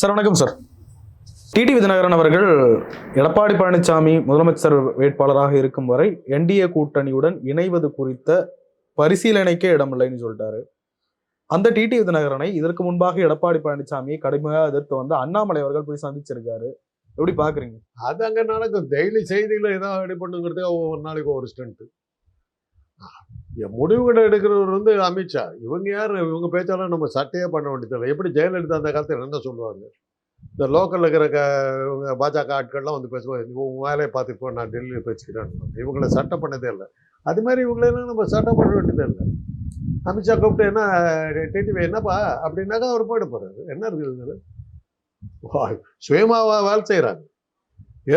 Sir வணக்கம் sir. DD விதிநகரன் அவர்கள் எடப்பாடி பழனிசாமி முதலமைச்சர் வேட்பாளராக இருக்கும் வரை என்டிஏ கூட்டணியுடன் இணைவது குறித்த பரிசீலனைக்கே இடமில்லைன்னு சொல்லிட்டாரு. அந்த டிடி விதிநகரனை இதற்கு முன்பாக எடப்பாடி பழனிசாமியை கடுமையாக எதிர்த்து வந்து அண்ணாமலை அவர்கள் போய் சந்திச்சிருக்காரு. எப்படி பாக்குறீங்க? அது அங்க நடக்கும். டெய்லி செய்திகளை ஏதாவது அடிப்பண்ணுங்கிறதுக்கு ஒவ்வொரு நாளைக்கு ஒரு ஸ்டண்ட்டு முடிவுகளை எடுக்கிறவர் வந்து அமித்ஷா. இவங்க யார்? இவங்க பேச்சாலும் நம்ம சட்டையே பண்ண வேண்டியதில்லை. எப்படி ஜெயலலிதா அந்த காலத்தில் என்ன சொல்லுவாங்க? இந்த லோக்கலில் இருக்கிற க இவங்க பாஜக ஆட்கள்லாம் வந்து பேசுவாங்க உங்கள் வேலையை பார்த்துப்போ நான் டெல்லியில் பேசிக்கிறேன் இவங்களை சட்டை பண்ணதே இல்லை. அது மாதிரி இவங்களெல்லாம் நம்ம சட்டை பண்ண வேண்டியதே இல்லை அமித்ஷா கூப்பிட்டு என்ன டிடிவி என்னப்பா? அப்படின்னாக்கா அவர் போயிட போகிறாரு என்ன இருக்குது சுயமாக வேலை செய்கிறாங்க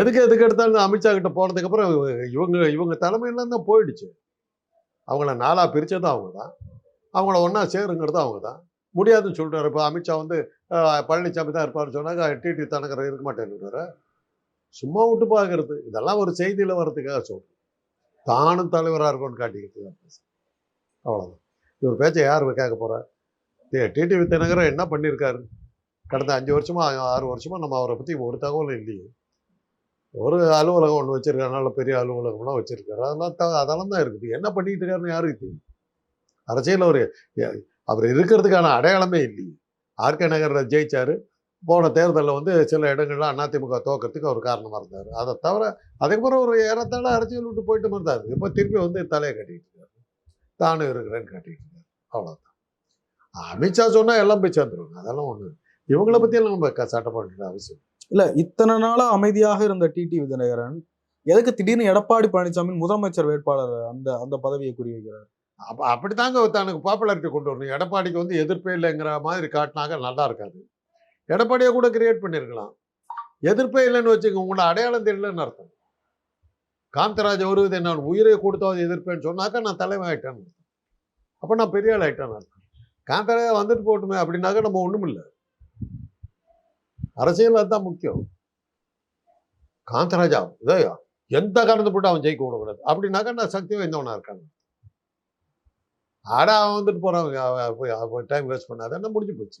எதுக்கு எதுக்கு எடுத்தாலும் அமித்ஷா கிட்ட போனதுக்கப்புறம் இவங்க இவங்க தலைமையெல்லாம் தான் போயிடுச்சு. அவங்கள நாளாக பிரித்ததும் அவங்க தான் அவங்கள ஒன்றா சேருங்கிறது அவங்க தான் முடியாதுன்னு சொல்கிறார் இப்போ அமித்ஷா வந்து பழனிசாமி தான் இருப்பார்னு சொன்னாங்க. டிடி தனகர் இருக்க மாட்டேன்னு சும்மா விட்டு பார்க்கறது இதெல்லாம் ஒரு செய்தியில் வர்றதுக்காக சொல்கிறேன் தானும் தலைவராக இருக்கும்னு காட்டிக்கிட்டு அவ்வளோதான் இவர் பேச்சை யார் கேட்க போகிறா டிடிவி தினகரன் என்ன பண்ணியிருக்காரு கடந்த அஞ்சு வருஷமா ஆறு வருஷமாக நம்ம அவரை பற்றி ஒரு தகவலும் இல்லையே. ஒரு அலுவலகம் ஒன்று வச்சிருக்காரு. பெரிய அலுவலகம்லாம் வச்சுருக்காரு. அதெல்லாம் த அதெல்லாம் தான் இருக்குது. என்ன பண்ணிக்கிட்டு இருக்காருன்னு யாருக்கு தெரியும்? அரசியல் அவர் அவர் இருக்கிறதுக்கான அடையாளமே இல்லையே. ஆர்கே நகரில் ஜெயிச்சார். போன தேர்தலில் வந்து சில இடங்களில் அதிமுக தோக்கத்துக்கு அவர் காரணமாக இருந்தார். அதை தவிர அதுக்கப்புறம் ஒரு ஏறத்தாழ அரசியல் விட்டு போயிட்டு இருந்தார் இப்போ திருப்பி வந்து தலையை கட்டிட்டு இருக்காரு. தானும் இருக்கிறேன்னு கட்டிட்டு இருக்காரு. அவ்வளோதான் அமித்ஷா சொன்னால் எல்லாம் போய் சேர்ந்துருவாங்க. அதெல்லாம் ஒன்று இவங்கள பற்றியெல்லாம் நம்ம க- அவசியம் இல்ல இத்தனை நாளா அமைதியாக இருந்த டிடி விதிநகரன் எதுக்கு திடீர்னு எடப்பாடி பழனிசாமி முதலமைச்சர் வேட்பாளர் அந்த அந்த பதவியை குறி வைக்கிறார் அப்போ அப்படித்தாங்க தனக்கு பாப்புலாரிட்டி கொண்டு வரணும். எடப்பாடிக்கு வந்து எதிர்ப்பே இல்லைங்கிற மாதிரி காட்டினாங்க நல்லா இருக்காது. எடப்பாடியை கூட கிரியேட் பண்ணியிருக்கலாம் எதிர்ப்பே இல்லைன்னு வச்சுக்கோங்க உங்களோட அடையாளம் தெரியலன்னு அர்த்தம். காந்தராஜ் வருவது என்ன உயிரை கொடுத்தாவது எதிர்ப்பேன்னு சொன்னாக்கா நான் தலைவன் ஆகிட்டேன்னு அர்த்தம். அப்போ நான் பெரிய ஆள் ஆகிட்டேன்னு அர்த்தம். காந்தராஜா வந்துட்டு போட்டுமே அப்படின்னாக்கா நம்ம ஒன்றும் இல்லை அரசியல் அதுதான் முக்கியம். காந்தராஜா இதையா எந்த காரணத்தை போட்டு அவன் ஜெயிக்க விடக்கூடாது அப்படின்னாக்கா நான் சக்தி வாய்ந்தவனா இருக்காங்க. ஆடா அவன் வந்துட்டு போகிறான் டைம் வேஸ்ட் பண்ணாத என்ன முடிஞ்சு போச்சு.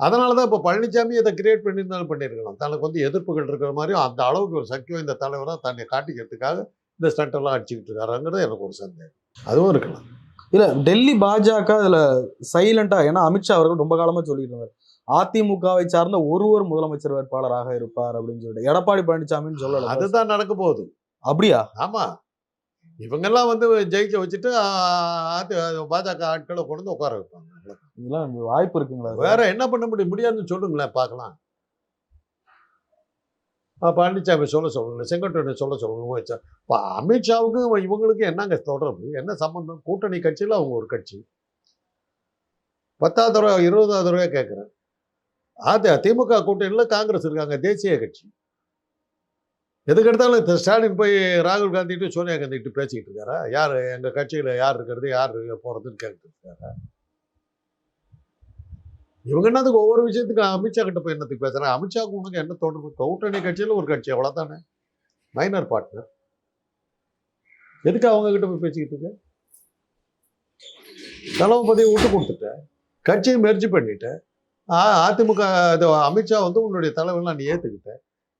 அதனால தான் இப்போ பழனிசாமி இதை கிரியேட் பண்ணியிருந்தாலும் பண்ணியிருக்கலாம். தனக்கு வந்து எதிர்ப்புகள் இருக்கிற மாதிரியும் அந்த அளவுக்கு ஒரு சக்தி வாய்ந்த தலைவராக தன்னை காட்டிக்கிறதுக்காக இந்த ஸ்டண்டெல்லாம் அடிச்சுக்கிட்டு இருக்காருங்கிறது எனக்கு ஒரு சந்தேகம். அதுவும் இருக்கலாம். இல்ல டெல்லி பாஜக இதுல சைலண்டா ஏன்னா அமித்ஷா அவர்கள் ரொம்ப காலமா சொல்லிட்டு இருந்தார். அதிமுகவை சார்ந்த ஒருவர் முதலமைச்சர் வேட்பாளராக இருப்பார் அப்படின்னு சொல்லிட்டு எடப்பாடி பழனிசாமின்னு சொல்லல அதுதான் நடக்க போகுது. அப்படியா? ஆமா. இவங்கெல்லாம் வந்து ஜெயிக்க வச்சுட்டு பாஜக ஆட்களை கொண்டு வந்து உட்கார வைப்பாங்க. இதெல்லாம் வாய்ப்பு இருக்குங்களா? வேற என்ன பண்ண முடியும்? முடியாதுன்னு சொல்லுங்களேன் பார்க்கலாம். ஆ, பழனிசாமி சொல்ல சொல்லுங்களேன் செங்கோட்டையனை சொல்ல சொல்லுங்க அமித்ஷாவுக்கும் இவங்களுக்கும் என்னங்க தொடர்பு? என்ன சம்பந்தம்? கூட்டணி கட்சியில் அவங்க ஒரு கட்சி. பத்தாவது தடவை இருபதாவது தடவை கேட்குறேன். அது திமுக கூட்டணியில் காங்கிரஸ் இருக்காங்க தேசிய கட்சி. எதுக்கு எடுத்தாலும் இந்த ஸ்டாலின் போய் ராகுல் காந்திட்டு சோனியா காந்திட்டு பேசிக்கிட்டு இருக்காரா? யார் எங்கள் கட்சியில் யார் இருக்கிறது யார் போகிறதுன்னு கேட்டுட்டு இருக்காரா? இவங்க என்னத்துக்கு ஒவ்வொரு விஷயத்துக்கு அமித்ஷா கிட்ட போய் என்னத்துக்கு பேசுகிறேன் அமித்ஷாவுக்கு உனக்கு என்ன தொடர்பு கூட்டணி கட்சியில் ஒரு கட்சி அவ்வளோதானே மைனர் பார்ட்னர் எதுக்கு அவங்க கிட்ட போய் பேசிக்கிட்டு இருக்க? தளபதியை விட்டு கொடுத்துட்டேன் கட்சியை மெர்ஜி பண்ணிட்டேன் அதிமுக இது அமித்ஷா வந்து உன்னுடைய தலைவர்லாம் நீ ஏற்றுக்கிட்ட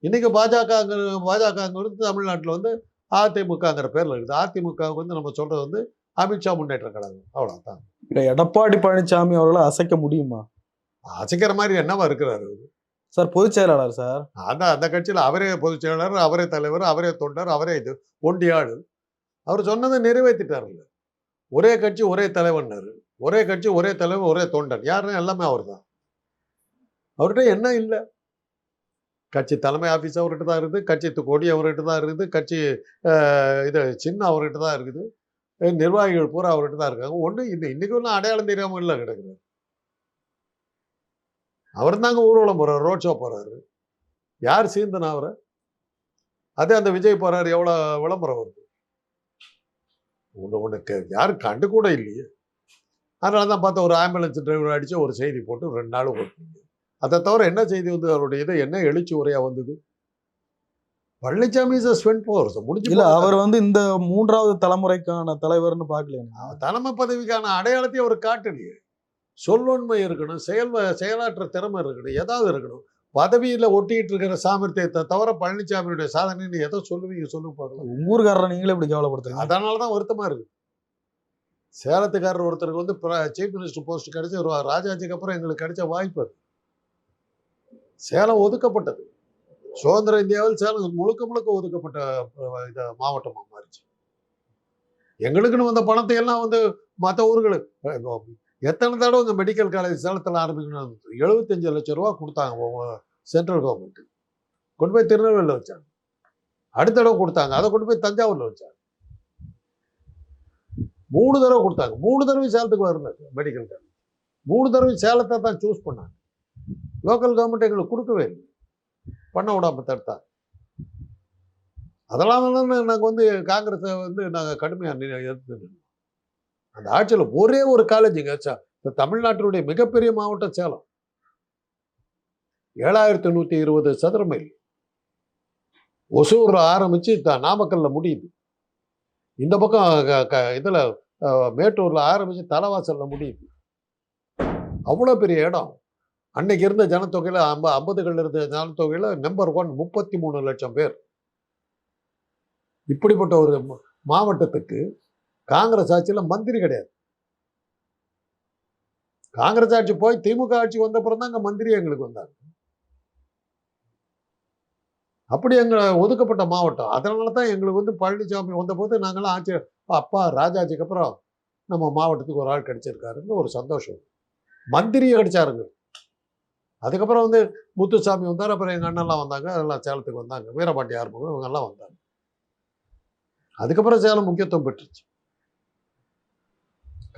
இன்னைக்கு பாஜக பாஜகங்கிறது தமிழ்நாட்டில் வந்து அதிமுகங்கிற பேரில் இருக்குது. அதிமுகவுக்கு வந்து நம்ம சொல்றது வந்து அமித்ஷா முன்னேற்ற கழகம். அவ்வளோதான் இல்ல எடப்பாடி பழனிசாமி அவர்களை அசைக்க முடியுமா? அசைக்கிற மாதிரி என்னவா இருக்கிறாரு சார் பொதுச் செயலாளர் சார். அந்த அந்த கட்சியில் அவரே பொதுச் செயலாளர் அவரே தலைவர் அவரே தொண்டர் அவரே இது ஒண்டியாள். அவர் சொன்னதை நிறைவேற்றிட்டாருல்ல ஒரே கட்சி ஒரே தலைவர்னாரு. ஒரே கட்சி ஒரே தலைவர் ஒரே தொண்டன் யாருன்னா எல்லாமே அவர் தான் அவர்கிட்ட என்ன இல்லை. கட்சி தலைமை ஆஃபீஸ் அவர்கிட்ட தான் இருக்குது கட்சி கொடி அவர்கிட்ட தான் இருக்குது கட்சி இது சின்ன அவர்கிட்ட தான் இருக்குது. நிர்வாகிகள் பூரா அவர்கிட்ட தான் இருக்காங்க. ஒன்று இந்த இன்னைக்கு ஒன்றும் அடையாளம் தெரியாமல் இல்லை கிடக்குறாரு அவர் தாங்க ஊர்வலம் போகிறார் ரோட் ஷோ போகிறாரு யார் சீந்தனா அவரை? அதே அந்த விஜய் போகிறார் எவ்வளோ விளம்பரம் வருது. ஒன்று ஒன்று யாரும் கண்டு கூட இல்லையே. அதனால தான் பார்த்தா ஒரு ஆம்புலன்ஸ் டிரைவர் அடித்து ஒரு செய்தி போட்டு ரெண்டு நாள் ஓட்டுனீங்க. அதை தவிர என்ன செய்தி வந்து அவருடைய இது என்ன எழுச்சி உரையா வந்தது? பழனிசாமி இஸ் ஸ்வென் போர்ஸ் முடிஞ்சு இல்ல அவர் வந்து இந்த மூன்றாவது தலைமுறைக்கான தலைவர்னு அவர் தலைமை பதவிக்கான அடையாளத்தை அவர் காட்டலையே. சொல்லுண்மை இருக்கணும் செயல் செயலாற்ற திறமை இருக்கணும் ஏதாவது இருக்கணும். பதவியில ஒட்டிட்டு இருக்கிற சாமர்த்தியத்தை தவிர பழனிசாமியுடைய சாதனைன்னு எதை சொல்லுவீங்க சொல்லுங்க பார்க்கலாம். ஊர்காரரை நீங்களே இப்படி கேவலப்படுத்துங்க அதனால தான் வருத்தமா இருக்கு. சேலத்துக்காரர் ஒருத்தருக்கு வந்து சீஃப் மினிஸ்டர் போஸ்ட் கிடைச்ச ராஜாஜிக்கு அப்புறம் எங்களுக்கு கிடைச்ச வாய்ப்பு அது. சேலம் ஒதுக்கப்பட்டது. சுதந்திர இந்தியாவில் சேலம் முழுக்க முழுக்க ஒதுக்கப்பட்ட இது மாவட்டமாக மாறிச்சு. எங்களுக்குன்னு வந்த பணத்தை எல்லாம் வந்து மற்ற ஊர்களுக்கு எத்தனை தடவை இந்த மெடிக்கல் காலேஜ் சேலத்தில் ஆரம்பிக்கணும் எழுபத்தஞ்சு லட்சம் ரூபா கொடுத்தாங்க சென்ட்ரல் கவர்மெண்ட்டு கொண்டு போய் திருநெல்வேலியில் வச்சாங்க. அடுத்த தடவை கொடுத்தாங்க. அதை கொண்டு போய் தஞ்சாவூர்ல வச்சாங்க. மூணு தடவை கொடுத்தாங்க. மூணு தடவை சேலத்துக்கு வரல மெடிக்கல் காலேஜ் மூணு தடவை சேலத்தை தான் சூஸ் பண்ணாங்க. லோக்கல் கவர்மெண்ட் எங்களுக்கு கொடுக்கவே இல்லை. பண்ண விடாம தடுத்தார் அதெல்லாம் நாங்கள் வந்து காங்கிரஸை வந்து நாங்கள் கடுமையாக எதிர்த்து அந்த ஆட்சியில் ஒரே ஒரு காலேஜுங்க இந்த தமிழ்நாட்டினுடைய மிகப்பெரிய மாவட்டம் சேலம். ஏழாயிரத்தி நூற்றி இருபது சதுர மைல். ஒசூரில் ஆரம்பித்து த நாமக்கல்ல முடியுது. இந்த பக்கம் க- க- இதுல அஹ், மேட்டூர்ல முடியுது. அவ்வளோ பெரிய இடம். அன்னைக்கு இருந்த ஜனத்தொகையில் ஐம்ப ஐம்பதுகள் இருந்த ஜனத்தொகையில் நம்பர் ஒன் முப்பத்தி மூணு லட்சம் பேர். இப்படிப்பட்ட ஒரு மாவட்டத்துக்கு காங்கிரஸ் ஆட்சியில் மந்திரி கிடையாது. காங்கிரஸ் ஆட்சி போய் திமுக ஆட்சி வந்த அப்புறம் தான் அங்கே மந்திரி எங்களுக்கு வந்தாங்க. அப்படி எங்களை ஒதுக்கப்பட்ட மாவட்டம். அதனால தான் எங்களுக்கு வந்து பழனிசாமி வந்தபோது நாங்களாம் ஆட்சி அப்பா ராஜாஜிக்கு அப்புறம் நம்ம மாவட்டத்துக்கு ஒரு ஆள் கிடைச்சிருக்காருன்னு ஒரு சந்தோஷம். மந்திரியை கிடைச்சாருங்க. அதுக்கப்புறம் வந்து முத்துசாமி வந்தார் அப்புறம் எங்கள் அண்ணன்லாம் வந்தாங்க அதெல்லாம் சேலத்துக்கு வந்தாங்க. வீரபாண்டி ஆறுமுகம் இவங்கெல்லாம் வந்தாங்க. அதுக்கப்புறம் சேலம் முக்கியத்துவம் பெற்றுச்சு.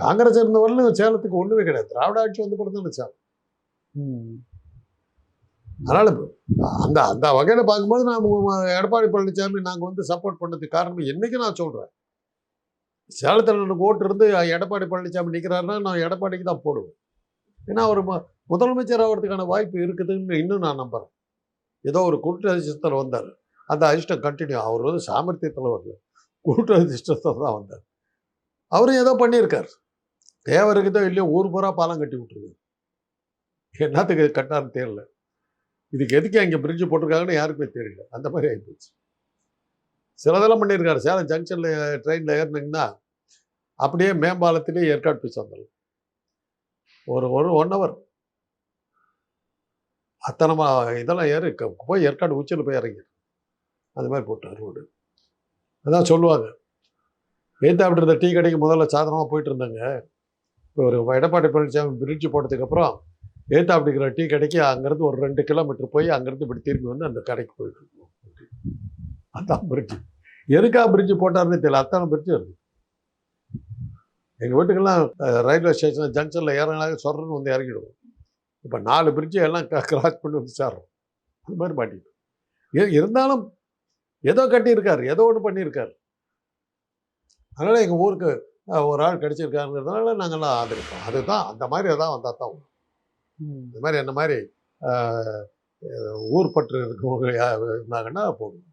காங்கிரஸ் இருந்த வரலும் சேலத்துக்கு ஒண்ணுமே கிடையாது. திராவிட ஆட்சி வந்து தானே சேலம். அதனால அந்த அந்த வகையில பார்க்கும்போது நான் எடப்பாடி பழனிசாமி நாங்க வந்து சப்போர்ட் பண்ணதுக்கு காரணம் என்னைக்கு நான் சொல்றேன். சேலத்தில் எனக்கு ஓட்டு இருந்து எடப்பாடி பழனிசாமி நிற்கிறாருன்னா நான் எடப்பாடிக்கு தான் போடுவேன். ஏன்னா அவர் முதலமைச்சர் ஆகிறதுக்கான வாய்ப்பு இருக்குதுன்னு இன்னும் நான் நம்புகிறேன் ஏதோ ஒரு கூட்டு அதிர்ஷ்டத்தில் வந்தார். அந்த அதிர்ஷ்டம் கண்டினியூ அவர் வந்து சாமர்த்தியத்தில் வரல கூட்டு அதிர்ஷ்டத்தில் தான் வந்தார். அவரும் ஏதோ பண்ணியிருக்கார். தேவருக்குதோ இல்லையோ ஊர் பூரா பாலம் கட்டி விட்ருக்கு என்னத்துக்கு கட்டாருன்னு தெரியல. இதுக்கு எதுக்கு அங்கே பிரிட்ஜ் போட்டிருக்காங்கன்னு யாருக்குமே தெரியல. அந்த மாதிரி ஆகிப்போச்சு சிலதெல்லாம் பண்ணியிருக்காரு. சேலம் ஜங்ஷனில் ட்ரெயினில் ஏறினீங்கன்னா அப்படியே மேம்பாலத்திலே ஏற்காடு போய் வந்துடலாம் ஒரு ஒரு ஒன் ஹவர் அத்தனமா இதெல்லாம் ஏறி போய் ஏற்காடு உச்சியில் போய் இறங்கி அந்த மாதிரி போட்டார் ரோடு. அதான் சொல்லுவாங்க. ஏத்தா அப்படி டீ கடைக்கு முதல்ல சாதனமாக போயிட்டு இருந்தாங்க. இப்போ ஒரு எடப்பாடி பழனிசாமி பிரிட்ஜ் போட்டதுக்கப்புறம் ஏத்தா டீ கடைக்கு அங்கேருந்து ஒரு ரெண்டு கிலோமீட்டர் போய் அங்கேருந்து இப்படி திரும்பி வந்து அந்த கடைக்கு போயிட்டு இருக்கோம் அதான் பிரிட்ஜ் எதுக்காக பிரிட்ஜ் போட்டாருன்னு தெரியல. அத்தனை பிரிட்ஜ் இருக்கு. எங்கள் வீட்டுக்கெல்லாம் ரயில்வே ஸ்டேஷன் ஜங்ஷனில் இறங்கினாலே சொல்றன்னு வந்து இறங்கிடுவோம். இப்போ நாலு பிரிட்ஜு எல்லாம் கிராஸ் பண்ணி வந்து சேர்றோம் அந்த மாதிரி மாட்டிக்கிட்டோம் இருந்தாலும் ஏதோ கட்டியிருக்காரு ஏதோ ஒன்று பண்ணியிருக்காரு. அதனால் எங்கள் ஊருக்கு ஒரு ஆள் கிடைச்சிருக்காருங்கிறதுனால நாங்கள்லாம் ஆதரிப்போம். அதுதான் அந்த மாதிரி எதாவது வந்தால் தான். இந்த மாதிரி என்ன மாதிரி ஊர் பற்று இருக்கவங்க இருந்தாங்கன்னா போதும்.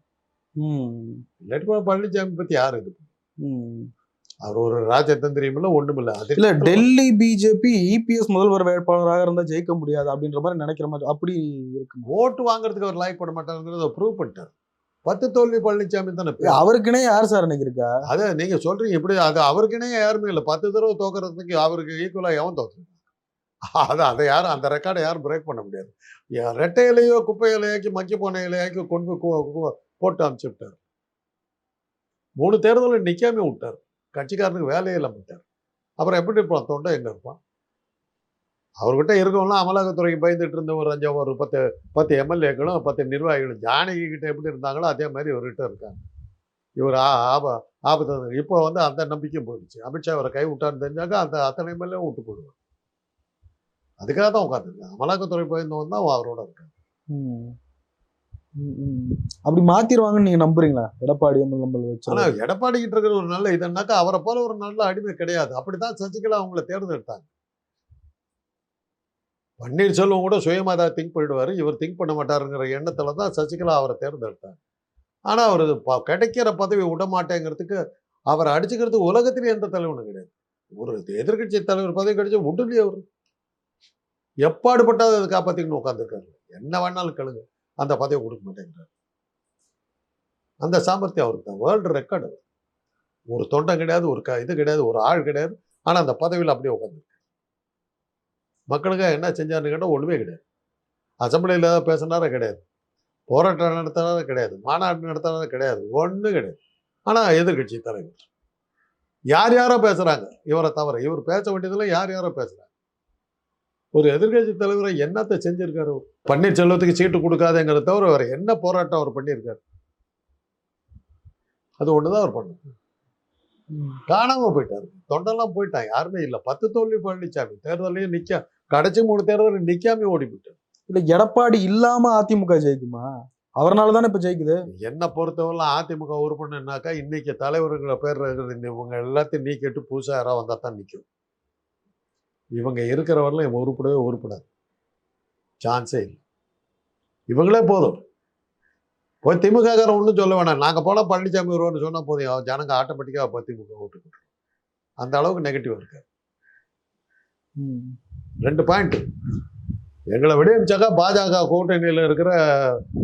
ம். இல்லாட்டி பழனிசாமி பற்றி யார் இது? ம். அவர் ஒரு ராஜதந்திரியம் இல்லை ஒன்றும் இல்லை அது இல்ல டெல்லி பிஜேபி இபிஎஸ் முதல்வர் வேட்பாளராக இருந்தா ஜெயிக்க முடியாது அப்படின்ற மாதிரி நினைக்கிற மாதிரி அப்படி இருக்கு ஓட்டு வாங்குறதுக்கு அவர் லைக் பண்ண மாட்டாருங்கிறத ப்ரூவ் பண்ணிட்டார். பத்து தோல்வி பழனிசாமி தானே. அவருக்குனே யார் சார் இன்னைக்கு இருக்கா? அதை நீங்க சொல்றீங்க இப்படி அது அவருக்குனே யாருமே இல்லை. பத்து தடவை தோக்கறதுக்கு அவருக்கு ஈக்குவலா எவன் தோத்துருக்கான் அது அதை யாரும் அந்த ரெக்கார்டை யாரும் பிரேக் பண்ண முடியாது. ரெட்டை இலையோ குப்பை இலையாக்கி மக்கி போன இலையாக்கி கொண்டு போட்டு அமுச்சு விட்டார். மூணு தேர்தலில் நிக்காம விட்டார். கட்சிக்காரனுக்கு வேலையே இல்லாமல் விட்டார் அப்புறம் எப்படி இருப்பான்? தொண்டை எங்கே இருப்பான்? அவர்கிட்ட இருக்கவங்களாம் அமலாக்கத்துறைக்கு பயந்துட்டு இருந்த ஒரு அஞ்சு ஒரு பத்து பத்து எம்எல்ஏக்களும் பத்து நிர்வாகிகளும் ஜானகி கிட்ட எப்படி இருந்தாங்களோ அதே மாதிரி இவர்கிட்ட இருக்காங்க. இவர் ஆ- ஆப ஆபத்து இப்போ வந்து அந்த நம்பிக்கை போயிடுச்சு. அமித்ஷா அவரை கை விட்டான்னு தெரிஞ்சாக்க அந்த அத்தனை எம்எல்ஏ விட்டு போடுவார் அதுக்காக தான் உட்காந்துருக்காங்க அமலாக்கத்துறை பயந்தவன் தான் அவரோட இருக்காங்க அப்படி மாத்திருவாங்கன்னு நீங்க நம்புறீங்களா? எடப்பாடி நம்பல் வச்சு. ஆனா எடப்பாடி கிட்ட இருக்கிற ஒரு நல்ல இதுனாக்கா அவரை போல ஒரு நல்ல அடிமை கிடையாது. அப்படித்தான் சசிகலா அவங்கள தேர்ந்தெடுத்தாங்க. பன்னீர்செல்வம் கூட சுயமாதா தான் திங்க் பண்ணிடுவாரு. இவர் திங்க் பண்ண மாட்டாருங்கிற எண்ணத்துல தான் சசிகலா அவரை தேர்ந்தெடுத்தாங்க. ஆனா அவர் கிடைக்கிற பதவி விட மாட்டேங்கிறதுக்கு அவரை அடிச்சுக்கிறதுக்கு உலகத்திலே எந்த தலைவனும் கிடையாது. ஒரு எதிர்க்கட்சி தலைவர் பதவி கிடைச்சா விடலையே அவர்? எப்பாடுபட்டாவது அதை காப்பாத்திக்கணும் உட்காந்துருக்காரு என்ன வேணாலும் கழுங்க அந்த பதவி கொடுக்க மாட்டேங்கிறார். அந்த சாமர்த்தியம் அவருக்கு தான். வேர்ல்டு ரெக்கார்டு ஒரு தொண்டம் கிடையாது ஒரு க இது கிடையாது ஒரு ஆள் கிடையாது. ஆனால் அந்த பதவியில் அப்படியே உட்காந்துருக்கு மக்களுக்காக என்ன செஞ்சாருன்னு கேட்டால் ஒன்றுமே கிடையாது. அசம்பிளியில் ஏதாவது பேசினாரா கிடையாது. போராட்டம் நடத்தினாரா கிடையாது. மாநாடு நடத்தினாரா கிடையாது. ஒன்றும் கிடையாது. ஆனால் எதிர்க்கட்சி தலைவர். யார் யாரோ பேசுகிறாங்க இவரை தவிர. இவர் பேச வேண்டியதில் யார் யாரோ பேசுகிறாங்க ஒரு எதிர்க்கட்சி தலைவரை என்னத்தை செஞ்சிருக்காரு? பன்னீர்செல்வத்துக்கு சீட்டு கொடுக்காதேங்கிறத தவிர வேற என்ன போராட்டம் அவர் பண்ணியிருக்காரு? அது ஒண்ணுதான் அவர் பண்ணார் காணாம போயிட்டாரு. தொண்டெல்லாம் போயிட்டான் யாருமே இல்லை. பத்து தோல்வி பழனிசாமி தேர்தலையும் நிக்க கடைசி மூணு தேர்தல் நிக்காம ஓடி போயிட்டார். இல்ல எடப்பாடி இல்லாம அதிமுக ஜெயிக்குமா? அவர்னால தானே இப்ப ஜெயிக்குது? என்னை பொறுத்தவரை அதிமுக உறுப்பினர்னாக்கா இன்னைக்கு தலைவருங்கிற பேர் இருக்கிற இவங்க எல்லாத்தையும் நீக்கிட்டு புதுசா யாராவது வந்தா தான் நிற்கும் இவங்க இருக்கிற வரலாம் உருப்படவே உருப்படாது சான்ஸே இல்லை. இவங்களே போதும். போய் திமுக ஒன்றும் சொல்ல வேணாம். நாங்கள் போனால் பழனிசாமி வருவோம்னு சொன்னால் போதும். ஜனங்க ஆட்டோமேட்டிக்காக இப்போ திமுக ஓட்டு அந்த அளவுக்கு நெகட்டிவ் இருக்கு ரெண்டு பாயிண்ட் எங்களை விடியமிச்சாக்கா பாஜக கூட்டணியில் இருக்கிற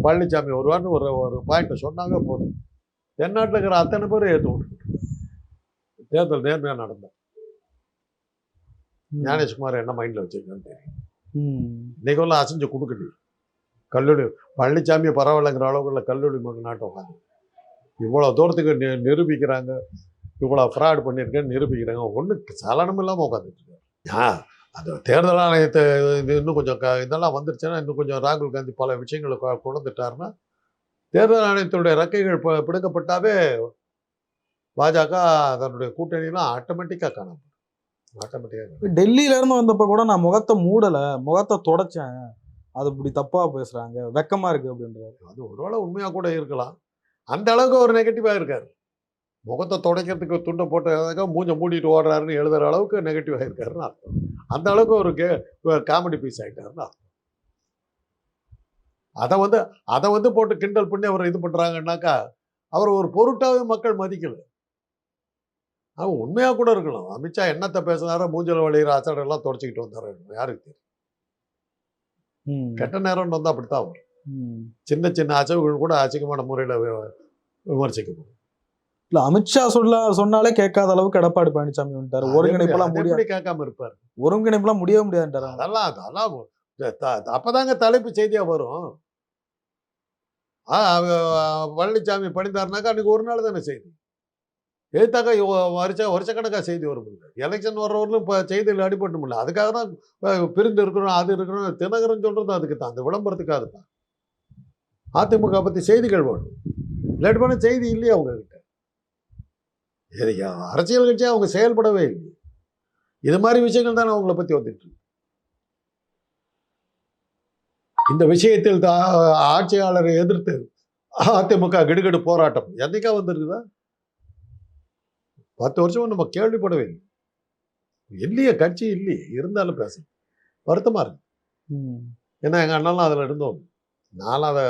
பழனிசாமி வருவான்னு ஒரு ஒரு பாயிண்ட் சொன்னாங்க போதும். தென்னாட்டில் இருக்கிற அத்தனை பேரும் ஏற்று தேர்தல் நேர்மையாக நடந்தோம் ஞானேஷ்குமார் என்ன மைண்டில் வச்சிருக்கான்னு தெரியும். இன்னைக்கெல்லாம் அசைஞ்சு கொடுக்கல கல்லூரி பழனிசாமி பரவாயில்லைங்கிற அளவுக்குள்ள கல்லூரி நாட்டம் உட்காந்து இவ்வளோ தூரத்துக்கு நி நிரூபிக்கிறாங்க. இவ்வளோ ஃப்ராட் பண்ணியிருக்கேன்னு நிரூபிக்கிறாங்க. ஒன்றும் சலனம் இல்லாமல் உட்காந்துட்டு ஆ அந்த தேர்தல் ஆணையத்தை இன்னும் கொஞ்சம் க இதெல்லாம் வந்துருச்சுன்னா இன்னும் கொஞ்சம் ராகுல் காந்தி பல விஷயங்களை கொண்டுட்டாருன்னா தேர்தல் ஆணையத்துடைய ரெக்கைகள் ப பிடுங்கப்பட்டாவே பாஜக அதனுடைய கூட்டணிலாம் ஆட்டோமேட்டிக்காக காணாம ஆட்டோமேட்டிக்காக டெல்லியில இருந்து வந்தப்ப கூட நான் முகத்தை மூடல முகத்தை தொடச்சேன். அது இப்படி தப்பா பேசுறாங்க வெக்கமா இருக்கு அப்படின்றாரு. அது ஒருவேளை உண்மையாக கூட இருக்கலாம். அந்த அளவுக்கு ஒரு நெகட்டிவாக இருக்காரு. முகத்தை துடைக்கிறதுக்கு துண்டை போட்டதுக்காக மூஞ்ச மூடிட்டு ஓடுறாருன்னு எழுதுற அளவுக்கு நெகட்டிவாக இருக்காருன்னு அர்த்தம். அந்த அளவுக்கு ஒரு கே காமெடி பீஸ் ஆகிட்டாருன்னு அர்த்தம். அதை வந்து அதை வந்து போட்டு கிண்டல் பண்ணி அவர் இது பண்ணுறாங்கன்னாக்கா அவர் ஒரு பொருட்டாவே மக்கள் மதிக்கல. அவன் உண்மையாக கூட இருக்கலாம் அமித்ஷா என்னத்தை பேசுனாரோ மூஞ்சல் வழிகிற அசடெல்லாம் தொடச்சிக்கிட்டு வந்தாரு. யாருக்கு தெரியும். கெட்ட நேரம்னு வந்தால் அப்படித்தான் வரும். சின்ன சின்ன அசைவுகள் கூட அசிங்கமான முறையில் விமர்சிக்கப்படும். இல்ல அமித்ஷா சொல்ல சொன்னாலே கேட்காத அளவுக்கு எடப்பாடி பழனிசாமி வந்துட்டாரு. ஒருங்கிணைப்பெல்லாம் முடியாது. கேட்காம இருப்பார்? ஒருங்கிணைப்பெல்லாம் முடியவே முடியாதுன்றாரு அதெல்லாம் அதெல்லாம் அப்பதாங்க தலைப்பு செய்தியா வரும். பழனிசாமி பண்ணித்தாருனாக்கா அன்னைக்கு ஒரு நாள் தானே செய்தி. எழுத்தாக்கா வருஷ வருஷக்கணக்காக செய்தி வரும் எலெக்ஷன் வர்றவர்களும் இப்போ செய்தியில் அடிபட்டு முடியல அதுக்காக தான் பிரிந்து இருக்கிறோம் அது இருக்கிறோம் தினகரன் சொல்கிறது அதுக்கு தான் அந்த விளம்பரத்துக்காக தான். அதிமுக பற்றி செய்திகள் வேணும். இல்லாட்டி பண்ண செய்தி இல்லையே அவங்கக்கிட்ட சரியா அரசியல் கட்சியாக அவங்க செயல்படவே இல்லை இது மாதிரி விஷயங்கள் தானே அவங்கள பற்றி வந்துட்டு இந்த விஷயத்தில் தான் ஆட்சியாளரை எதிர்த்து அதிமுக கிடுகிடு போராட்டம். என்னைக்கா வந்திருக்குதா? பத்து வருஷம் நம்ம கேள்விப்படவே இல்லை. இல்லையே கட்சி இல்லையே இருந்தாலும் பேச வருத்தமா இருக்கு. ஏன்னா எங்க அண்ணாலாம் அதுல இருந்தோம். நானும் அதை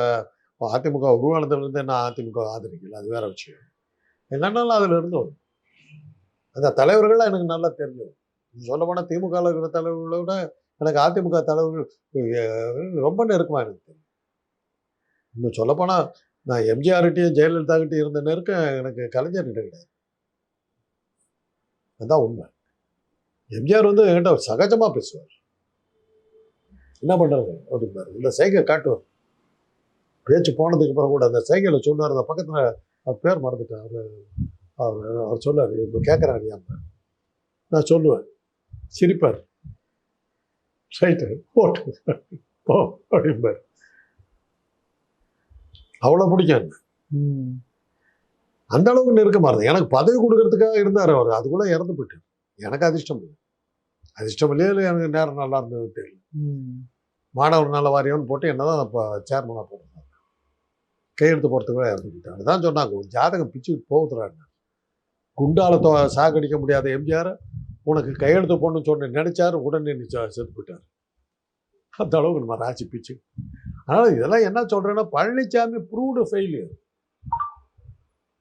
அதிமுக உருவானதுலேருந்து நான் அதிமுக ஆதரிக்கல. அது வேற விஷயம். எங்க அண்ணாலாம் அதுல இருந்தோம். அந்த தலைவர்கள்லாம் எனக்கு நல்லா தெரிஞ்சது சொல்ல போனால் திமுக ல இருக்கிற தலைவர்களை விட எனக்கு அதிமுக தலைவர்கள் ரொம்ப நெருக்கமா எனக்கு தெரியும். இன்னும் சொல்லப்போனால் நான் எம்ஜிஆர்கிட்டையும் ஜெயலலிதா கிட்டையும் இருந்த நெருக்கம் எனக்கு கலைஞர்கிட்ட கிடையாது. அதுதான் உண்மை. எம்ஜிஆர் வந்து என்கிட்ட சகஜமா பேசுவார். என்ன பண்ணுறது அப்படின்னாரு இந்த சைக்கிள் காட்டுவார். பேச்சு போனதுக்கு அப்புறம் கூட அந்த சைக்கிளை சொன்னார் அந்த பக்கத்துல அவர் பேர் மறந்துட்டார். அவர் அவர் அவர் சொன்னார் இப்போ கேட்குறாரு நான் சொல்லுவேன். சிரிப்பார். ரைட்டு போட்டு. போ அப்படிம்பார். அவ்வளோ பிடிக்கும் அந்த அளவுக்கு நெருக்கமாக இருந்தது. எனக்கு பதவி கொடுக்கறதுக்காக இருந்தார் அவர். அதுக்குள்ள இறந்து போயிட்டார். எனக்கு அதிர்ஷ்டம் இல்லை. அதிர்ஷ்டம் இல்லையா இல்லை எனக்கு நேரம் நல்லா இருந்தது தெரியல. மாணவர் நல வாரியம்னு போட்டு என்னதான் இப்போ சேர்மனாக போட்டிருந்தாங்க கையெழுத்து போகிறதுக்கு இறந்து போயிட்டாங்க அதுதான் சொன்னாங்க ஒரு ஜாதகம் பிச்சு போகுதுறாங்க குண்டால தோ சாகடிக்க முடியாத எம்ஜிஆர் உனக்கு கையெழுத்து போடணும்னு சொன்ன நினைச்சாரு உடனே செத்து போயிட்டார். அந்த அளவுக்கு நம்ம ராசி பிச்சு. அதனால இதெல்லாம் என்ன சொல்றேன்னா பழனிசாமி ப்ரூவ்டு ஃபெயிலியர்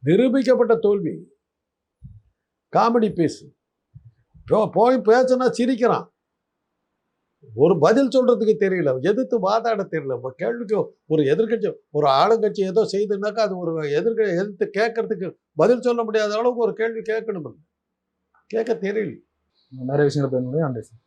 நிரூபிக்கப்பட்ட தோல்வி. காமெடி பீஸ் போய் பேசுனா சிரிக்கிறான். ஒரு பதில் சொல்றதுக்கு தெரியல. எதிர்த்து வாதாட தெரியல. இப்போ கேள்விக்கு ஒரு எதிர்கட்சி ஒரு ஆளுங்கட்சி ஏதோ செய்துனாக்கா அது ஒரு எதிர்க்க எதிர்த்து கேட்கறதுக்கு பதில் சொல்ல முடியாத அளவுக்கு ஒரு கேள்வி கேட்கணும் கேட்க தெரியல. நிறைய விஷயங்கள் நன்றி சார்.